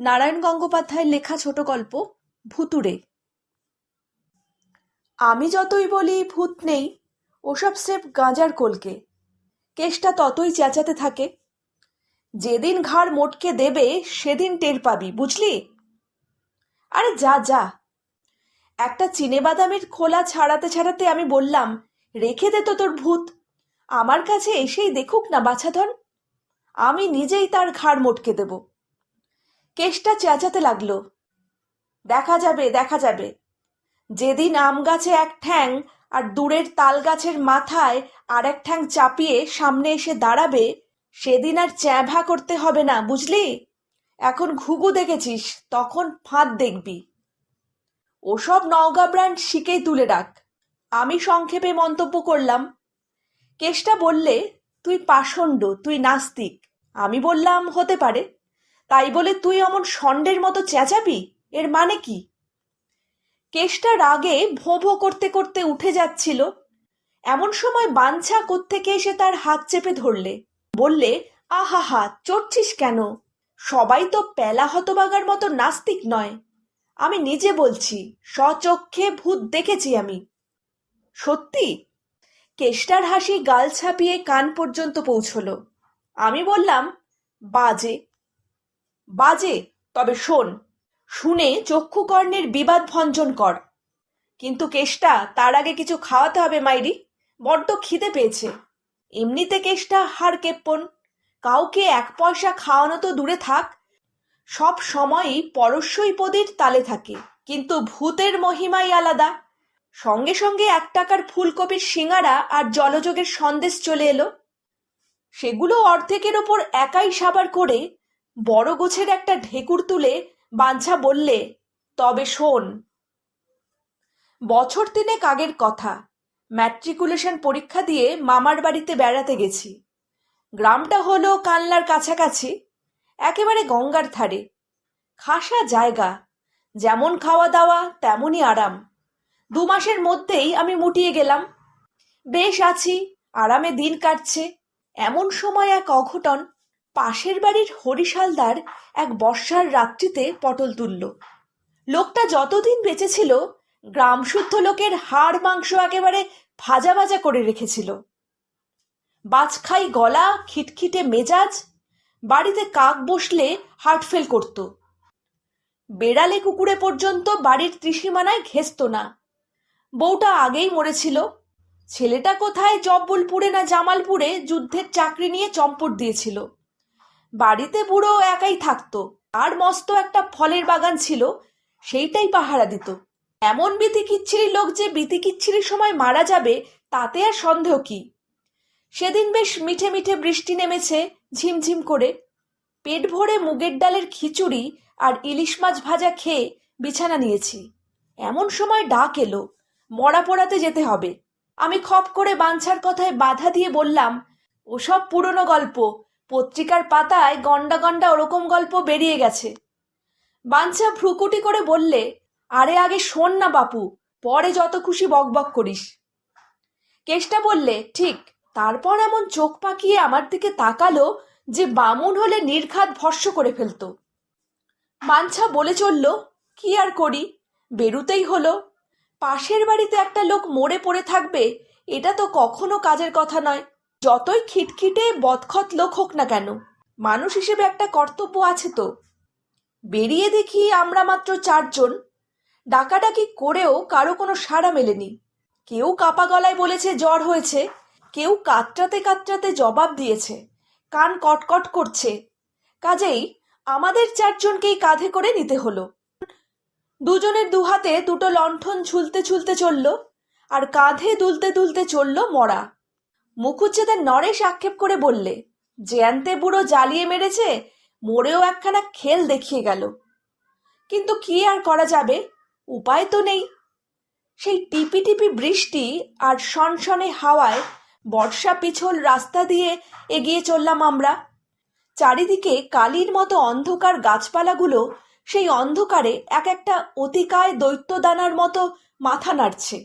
নারায়ণ গঙ্গোপাধ্যায়ের লেখা ছোট গল্প, ভুতুড়ে। আমি যতই বলি ভূত নেই, ওসব স্রেফ গাঁজার কলকে। কেসটা ততই চেঁচাতে থাকে। যেদিন ঘাড় মোটকে দেবে, সেদিন টের পাবি, বুঝলি? আরে যা যা। একটা চিনেবাদামের খোলা ছাড়াতে ছাড়াতে আমি বললাম, রেখে দে তো তোর ভূত। আমার কাছে এসেই দেখুক না, বাছাধন। আমি নিজেই তার ঘাড় মোটকে দেব। কেসটা চেঁচাতে লাগল। দেখা যাবে দেখা যাবে। যেদিন আম গাছে এক ঠ্যাং আর দূরের তাল গাছের মাথায় আর এক ঠ্যাং চাপিয়ে সামনে এসে দাঁড়াবে, সেদিন আর চ্যাভা করতে হবে না, বুঝলি? এখন ঘুঘু দেখেছিস, তখন ফাঁদ দেখবি। ওসব নওগা ব্র্যান্ড শিকেই তুলে রাখ। আমি সংক্ষেপে মন্তব্য করলাম কেষ্টা বললে, তুই পাষণ্ড, তুই নাস্তিক। আমি বললাম, হতে পারে। তাই বলে তুই অমন ষণ্ডের মতো চেঁচাবি? এর মানে কি? কেষ্টা রাগে ভোঁ ভোঁ করতে করতে উঠে যাচ্ছিল। এমন সময় বাঞ্ছা কোত্থেকে এসে তার হাত চেপে ধরলে। বললে আহা হা চড়ছিস কেন? সবাই তো পেলা হতবাগার মতো নাস্তিক নয়। আমি নিজে বলছি সচক্ষে ভূত দেখেছি আমি। সত্যি? কেষ্টার হাসি গাল ছাপিয়ে কান পর্যন্ত পৌঁছলো। আমি বললাম, বাজে। বাজে, তবে শোন। শুনে চক্ষুকর্ণের বিবাদ ভঞ্জন কর। কিন্তু কেষ্টা, তার আগে কিছু খাওয়াতে হবে মাইরি। বড্ড খিদে পেয়েছে। এমনিতে কেষ্টা হাড় কেপ্পন। কাউকে এক পয়সা খাওয়ানো তো দূরে থাক। সব সময়ই পরস্বইপদীর তালে থাকে, কিন্তু ভূতের মহিমাই আলাদা। সঙ্গে সঙ্গে এক টাকার ফুলকপির সিঙাড়া আর জলযোগের সন্দেশ চলে এলো। সেগুলো অর্ধেকের ওপর একাই সাবার করে বড় গোছের একটা ঢেকুর তুলে বাঞ্ছা বললে, তবে শোন। বছর তিনেক আগের কথা। ম্যাট্রিকুলেশন পরীক্ষা দিয়ে মামার বাড়িতে বেড়াতে গেছি। গ্রামটা হলো কানলার কাছাকাছি, একেবারে গঙ্গার ধারে। খাসা জায়গা। যেমন খাওয়া দাওয়া, তেমনই আরাম। দু মাসের মধ্যেই আমি মুটিয়ে গেলাম। বেশ আছি, আরামে দিন কাটছে। এমন সময় এক অঘটন পাশের বাড়ির হরিশালদার এক বর্ষার রাত্রিতে পটল তুলল। লোকটা যতদিন বেঁচে ছিল গ্রামশুদ্ধ লোকের হাড় মাংস একেবারে ভাজা ভাজা করে রেখেছিল। বাজখাই গলা, খিটখিটে মেজাজ, বাড়িতে কাক বসলে হার্টফেল করত। বেড়ালে কুকুরে পর্যন্ত বাড়ির ত্রিসীমানায় ঘেসত না। বউটা আগেই মরেছিল। ছেলেটা কোথায় জব্বলপুরে না জামালপুরে যুদ্ধের চাকরি নিয়ে চম্পট দিয়েছিল। বাড়িতে বুড়ো একাই থাকতো। আর মস্ত একটা ফলের বাগান ছিল, সেইটাই পাহারা দিত। এমন বিতিকিচ্ছিরি লোক যে বিতিকিচ্ছিরির সময় মারা যাবে, তাতে আর সন্দেহ কি? সেদিন বেশ মিঠে মিঠে বৃষ্টি নেমেছে ঝিমঝিম করে। পেট ভরে মুগের ডালের খিচুড়ি আর ইলিশ মাছ ভাজা খেয়ে বিছানা নিয়েছি। এমন সময় ডাক এলো, মরা পোড়াতে যেতে হবে। আমি খপ করে বাঞ্ছার কথায় বাধা দিয়ে বললাম, ওসব পুরনো গল্প পত্রিকার পাতায় গন্ডা গন্ডা ওরকম গল্প বেরিয়ে গেছে। বাঞ্ছা ভ্রুকুটি করে বললে, আরে আগে শোন না বাপু, পরে যত খুশি বকবক করিস। কেষ্টা বললে, ঠিক, তারপর এমন চোখ পাকিয়ে আমার দিকে তাকালো যে বামুন হলে নির্ঘাত ভস্য করে ফেলতো। বাঞ্ছা বলে চলল, কি আর করি, বেরুতেই হলো। পাশের বাড়িতে একটা লোক মরে পড়ে থাকবে, এটা তো কখনো কাজের কথা নয়। যতই খিটখিটে বদখত লোক হোক না কেন, মানুষ হিসেবে একটা কর্তব্য আছে তো। বেরিয়ে দেখি আমরা মাত্র চারজন। ডাকাডাকি করেও কারও কোনো সাড়া মেলেনি। কেউ কাপা গলায় বলেছে জ্বর হয়েছে, কেউ কাতরাতে কাতরাতে জবাব দিয়েছে, কান কটকট করছে। কাজেই আমাদের চারজনকেই কাঁধে করে নিতে হলো। দুজনের দুহাতে দুটো লণ্ঠন ঝুলতে ঝুলতে চলল, আর কাঁধে দুলতে দুলতে চলল মরা। মুখুজ্জেদের নরেশ আক্ষেপ করে বললে, জ্যান্তে বুড়ো জ্বালিয়ে মেরেছে, মরেও একখানা খেল দেখিয়ে গেল। কিন্তু কি আর করা যাবে? উপায় তো নেই। সেই টিপি টিপি বৃষ্টি আর সনসনে হাওয়ায় বর্ষা পিছল রাস্তা দিয়ে এগিয়ে চললাম আমরা। চারিদিকে কালির মতো অন্ধকার গাছপালাগুলো সেই অন্ধকারে এক একটা অতিকায় দৈত্যদানার মতো মাথা নাড়ছে।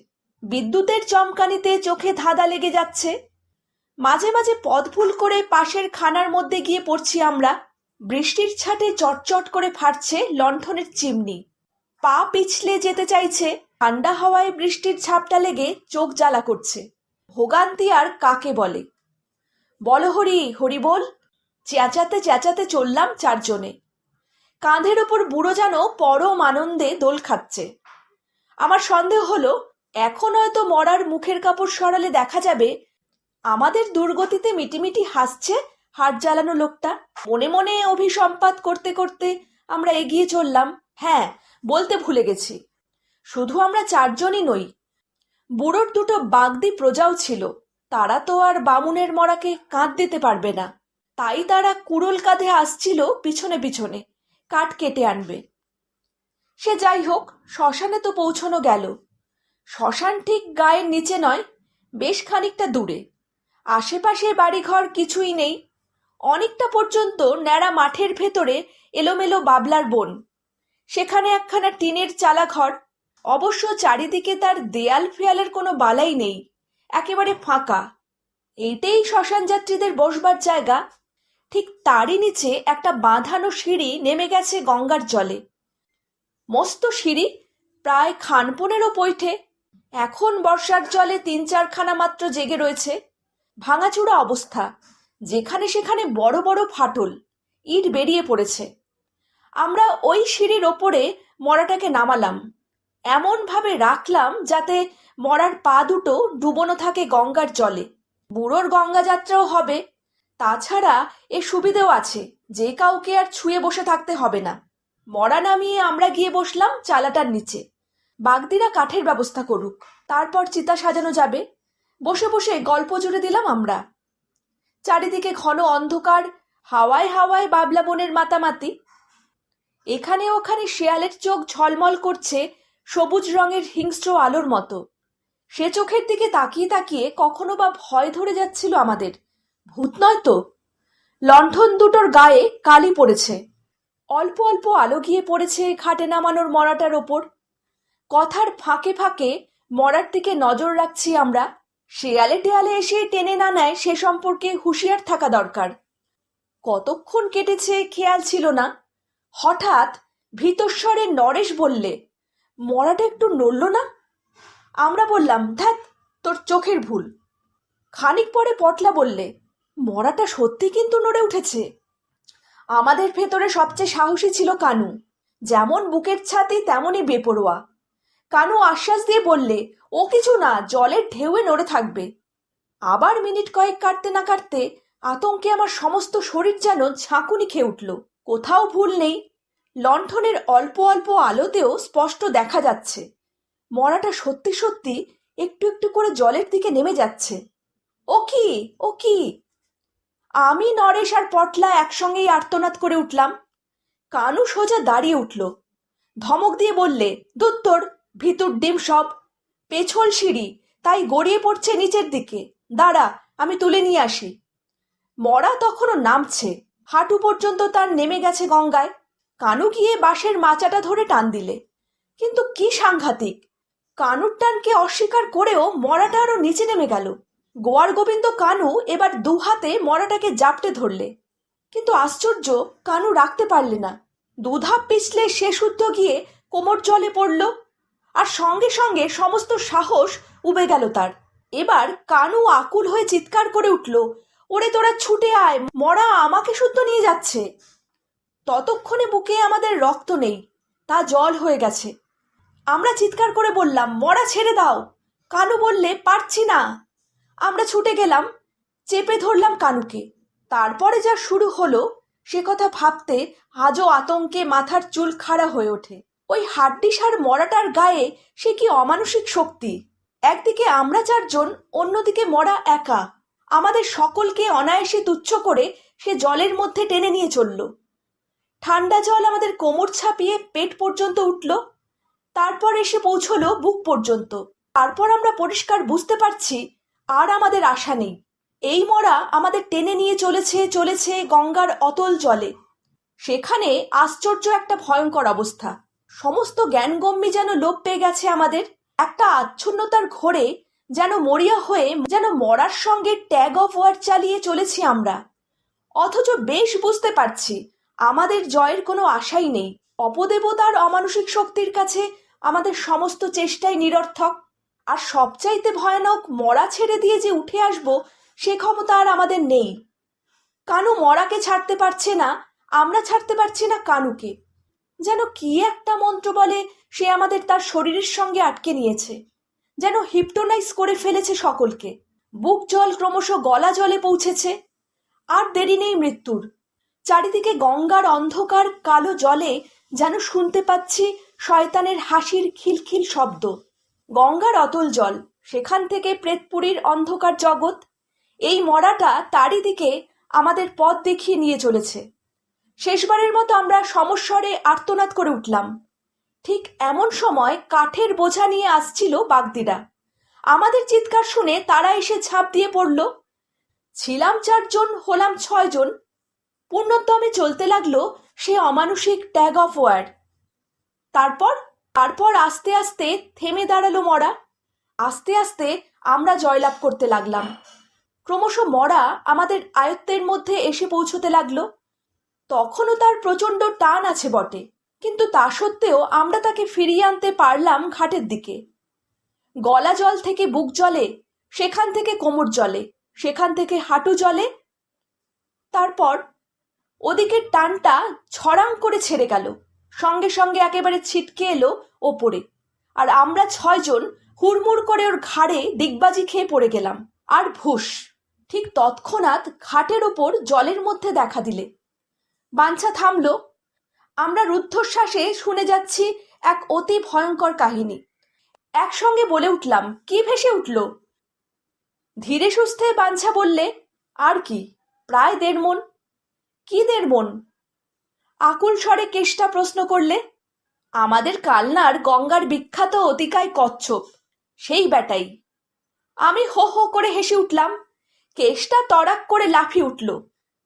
বিদ্যুতের চমকানিতে চোখে ধাঁধা লেগে যাচ্ছে। মাঝে মাঝে পথ ভুল করে পাশের খানার মধ্যে গিয়ে পড়ছি আমরা। বৃষ্টির ছাটে চটচট করে ফাটছে লণ্ঠনের চিমনি। পা পিছলে যেতে চাইছে, ঠান্ডা হাওয়ায় বৃষ্টির ঝাপটা লেগে চোখ জ্বালা করছে। ভোগান্তি আর কাকে বলে? বলো হরি হরি বল। চেঁচাতে চেঁচাতে চললাম চারজনে। কাঁধের ওপর বুড়ো যেন পরম আনন্দে দোল খাচ্ছে। আমার সন্দেহ হলো, এখন হয়তো মরার মুখের কাপড় সরালে দেখা যাবে আমাদের দুর্গতিতে মিটিমিটি হাসছে হাট জ্বালানো লোকটা। মনে মনে অভিসম্পাত করতে করতে আমরা এগিয়ে চললাম। হ্যাঁ বলতে ভুলে গেছি। শুধু আমরা চারজনই নই, বুড়োর দুটো বাগদি প্রজাও ছিল। তারা তো আর বামুনের মরাকে কাঁধ দিতে পারবে না। তাই তারা কুড়োল কাঁধে আসছিল পিছনে পিছনে, কাঠ কেটে আনবে। সে যাই হোক, শ্মশানে তো পৌঁছনো গেল। শ্মশান ঠিক গায়ের নিচে নয়, বেশ খানিকটা দূরে। আশেপাশে বাড়িঘর কিছুই নেই। অনেকটা পর্যন্ত ন্যাড়া মাঠের ভেতরে এলোমেলো বাবলার বন। সেখানে একখানা টিনের চালা ঘর। অবশ্য চারিদিকে তার দেয়াল ফেয়ালের কোনো বালাই নেই। একেবারে ফাঁকা। এইটাই শ্মশান যাত্রীদের বসবার জায়গা। ঠিক তারই নিচে একটা বাঁধানো সিঁড়ি নেমে গেছে গঙ্গার জলে। মস্ত সিঁড়ি, প্রায় খান পনেরো পৈঠে। এখন বর্ষার জলে তিন চারখানা মাত্র জেগে রয়েছে। ভাঙাচুরা অবস্থা। যেখানে সেখানে বড় বড় ফাটল ইট বেরিয়ে পড়েছে। আমরা ওই সিঁড়ির ওপরে মরাটাকে নামালাম। এমনভাবে রাখলাম যাতে মরার পা দুটো ডুবোনো থাকে গঙ্গার জলে। বুড়োর গঙ্গা যাত্রাও হবে। তাছাড়া এ সুবিধেও আছে, যে কাউকে আর ছুঁয়ে বসে থাকতে হবে না। মরা নামিয়ে আমরা গিয়ে বসলাম চালাটার নিচে। বাগদিরা কাঠের ব্যবস্থা করুক, তারপর চিতা সাজানো যাবে। বসে বসে গল্প জুড়ে দিলাম আমরা। চারিদিকে ঘন অন্ধকার, হাওয়ায় হাওয়ায় বাবলা বনের মাতামাতি। এখানে ওখানে শেয়ালের চোখ ঝলমল করছে সবুজ রঙের হিংস্র আলোর মতো। সে চোখের দিকে তাকিয়ে তাকিয়ে কখনো বা ভয় ধরে যাচ্ছিল আমাদের। ভূত নয় তো? লণ্ঠন দুটোর গায়ে কালি পড়েছে। অল্প অল্প আলো গিয়ে পড়েছে খাটে নামানোর মরাটার ওপর। কথার ফাঁকে ফাঁকে মরার দিকে নজর রাখছি আমরা। শেয়ালে টেয়ালে এসে টেনে না নেয় সে সম্পর্কে হুঁশিয়ার থাকা দরকার। কতক্ষণ কেটেছে খেয়াল ছিল না। হঠাৎ ভীতস্বরে নরেশ বললে, মরাটা একটু নড়ল না? আমরা বললাম ধ্যাত তোর চোখের ভুল। খানিক পরে পটলা বললে, মরাটা সত্যি কিন্তু নড়ে উঠেছে। আমাদের ভেতরে সবচেয়ে সাহসী ছিল কানু। যেমন বুকের ছাতি, তেমনই বেপরোয়া। কানু আশ্বাস দিয়ে বললে ও কিছু না, জলের ঢেউয়ে নড়ে থাকবে। আবার মিনিট কয়েক কাটতে না কাটতে আতঙ্কে আমার সমস্ত শরীর যেন ঝাঁকুনি খেয়ে উঠল। কোথাও ভুল নেই। লণ্ঠনের অল্প অল্প আলোতেও স্পষ্ট দেখা যাচ্ছে। মরাটা সত্যি সত্যি একটু একটু করে জলের দিকে নেমে যাচ্ছে। ও কি? ও কি? আমি নরেশ আর পটলা একসঙ্গেই আর্তনাদ করে উঠলাম। কানু সোজা দাঁড়িয়ে উঠল। ধমক দিয়ে বললে দুত্তর ভিতর ডিম সব। পেছল সিঁড়ি, তাই গড়িয়ে পড়ছে নিচের দিকে। দাঁড়া, আমি তুলে নিয়ে আসি। মরা তখনও নামছে। হাঁটু পর্যন্ত তার নেমে গেছে গঙ্গায়। কানু গিয়ে বাঁশের মাচাটা ধরে টান দিলে। কিন্তু কি সাংঘাতিক! কানুর টানকে অস্বীকার করেও মরাটা আরও নিচে নেমে গেল। গোয়ার গোবিন্দ কানু এবার দু হাতে মরাটাকে জাপটে ধরলে। কিন্তু আশ্চর্য, কানু রাখতে পারলে না। দুধাপ পিছলে সে শুদ্ধ গিয়ে কোমর জলে পড়ল। আর সঙ্গে সঙ্গে সমস্ত সাহস উবে গেল তার। এবার কানু আকুল হয়ে চিৎকার করে উঠল, ওরে তোরা ছুটে আয়, মরা আমাকে শুদ্ধ নিয়ে যাচ্ছে। ততক্ষণে বুকে আমাদের রক্ত নেই, তা জল হয়ে গেছে। আমরা চিৎকার করে বললাম, মরা ছেড়ে দাও। কানু বললে, পারছি না। আমরা ছুটে গেলাম, চেপে ধরলাম কানুকে। তারপরে যা শুরু হলো, সে কথা ভাবতে আজও আতঙ্কে মাথার চুল খাড়া হয়ে ওঠে। ওই হাড্ডিসার মরাটার গায়ে সে কি অমানসিক শক্তি? একদিকে আমরা চারজন, অন্যদিকে মরা একা। আমাদের সকলকে অনায়াসে তুচ্ছ করে সে জলের মধ্যে টেনে নিয়ে চলল। ঠান্ডা জল আমাদের কোমর ছাপিয়ে পেট পর্যন্ত উঠল। তারপর এসে পৌঁছলো বুক পর্যন্ত। তারপর আমরা পরিষ্কার বুঝতে পারছি, আর আমাদের আশা নেই। এই মরা আমাদের টেনে নিয়ে চলেছে চলেছে গঙ্গার অতল জলে। সেখানে আশ্চর্য একটা ভয়ঙ্কর অবস্থা। সমস্ত জ্ঞানগম্যি যেন লোপ পেয়ে গেছে আমাদের। একটা আচ্ছন্নতার ঘোরে যেন মরিয়া হয়ে যেন মরার সঙ্গে ট্যাগ অফ ওয়ার চালিয়ে চলেছি আমরা। অথচ বেশ বুঝতে পারছি, আমাদের জয়ের কোনো আশাই নেই। অপদেবতার অমানসিক শক্তির কাছে আমাদের সমস্ত চেষ্টাই নিরর্থক। আর সবচাইতে ভয়ানক মরা ছেড়ে দিয়ে যে উঠে আসব, সে ক্ষমতা আর আমাদের নেই। কানু মরাকে ছাড়তে পারছে না, আমরা ছাড়তে পারছি না কানুকে। যেন কি একটা মন্ত্র বলে সে আমাদের তার শরীরের সঙ্গে আটকে নিয়েছে। যেন হিপটোনাইজ করে ফেলেছে সকলকে। বুক জল ক্রমশ গলা জলে পৌঁছেছে। আর দেরি নেই মৃত্যুর। চারিদিকে গঙ্গার অন্ধকার কালো জলে যেন শুনতে পাচ্ছি শয়তানের হাসির খিলখিল শব্দ। গঙ্গার অতল জল, সেখান থেকে প্রেতপুরীর অন্ধকার জগৎ। এই মরাটা তারই দিকে আমাদের পথ দেখিয়ে নিয়ে চলেছে। শেষবারের মতো আমরা সমস্বরে আর্তনাদ করে উঠলাম। ঠিক এমন সময় কাঠের বোঝা নিয়ে আসছিল বাগদিরা। আমাদের চিৎকার শুনে তারা এসে ঝাঁপ দিয়ে পড়ল। ছিলাম চারজন, হলাম ছয়জন। পূর্ণোদ্যমে চলতে লাগল সে অমানসিক ট্যাগ অফ ওয়ার। তারপর তারপর আস্তে আস্তে থেমে দাঁড়াল মরা। আস্তে আস্তে আমরা জয়লাভ করতে লাগলাম। ক্রমশ মরা আমাদের আয়ত্তের মধ্যে এসে পৌঁছতে লাগল। তখনও তার প্রচণ্ড টান আছে বটে, কিন্তু তা সত্ত্বেও আমরা তাকে ফিরিয়ে আনতে পারলাম ঘাটের দিকে। গলা জল থেকে বুক জলে, সেখান থেকে কোমর জলে, সেখান থেকে হাঁটু জলে। তারপর ওদিকের টানটা ছড়াং করে ছেড়ে গেল, সঙ্গে সঙ্গে একেবারে ছিটকে এলো ওপরে। আর আমরা ছয়জন হুড়মুড় করে ওর ঘাড়ে দিগবাজি খেয়ে পড়ে গেলাম। আর ভুস ঠিক তৎক্ষণাৎ ঘাটের ওপর জলের মধ্যে দেখা দিলে। বাঞ্ছা থামলো। আমরা রুদ্ধশ্বাসে শুনে যাচ্ছি এক অতি ভয়ঙ্কর কাহিনী। একসঙ্গে বলে উঠলাম, কি ভেসে উঠল? ধীরে সুস্থে বাঞ্ছা বললে, আর কি, প্রায় দেড় মন। কি দেড় মন? আকুল স্বরে কেষ্টা প্রশ্ন করলে, আমাদের কালনার গঙ্গার বিখ্যাত অতিকায় কচ্ছপ, সেই ব্যাটাই। আমি হো হো করে হেসে উঠলাম, কেষ্টা তড়াক করে লাফিয়ে উঠল,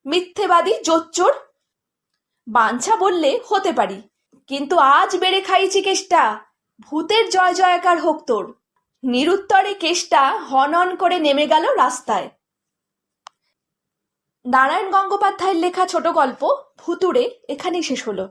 মিথ্যেবাদী জোচ্চোর বাঞ্ছা বললে হতে পারি। কিন্তু আজ বেড়ে খাইছি কেষ্টা। ভূতের জয় জয়কার হোক তোর। নিরুত্তরে কেষ্টা হনন হন করে নেমে গেল রাস্তায়। নারায়ণ গঙ্গোপাধ্যায়ের লেখা ছোট গল্প ভুতুড়ে এখানেই শেষ হলো।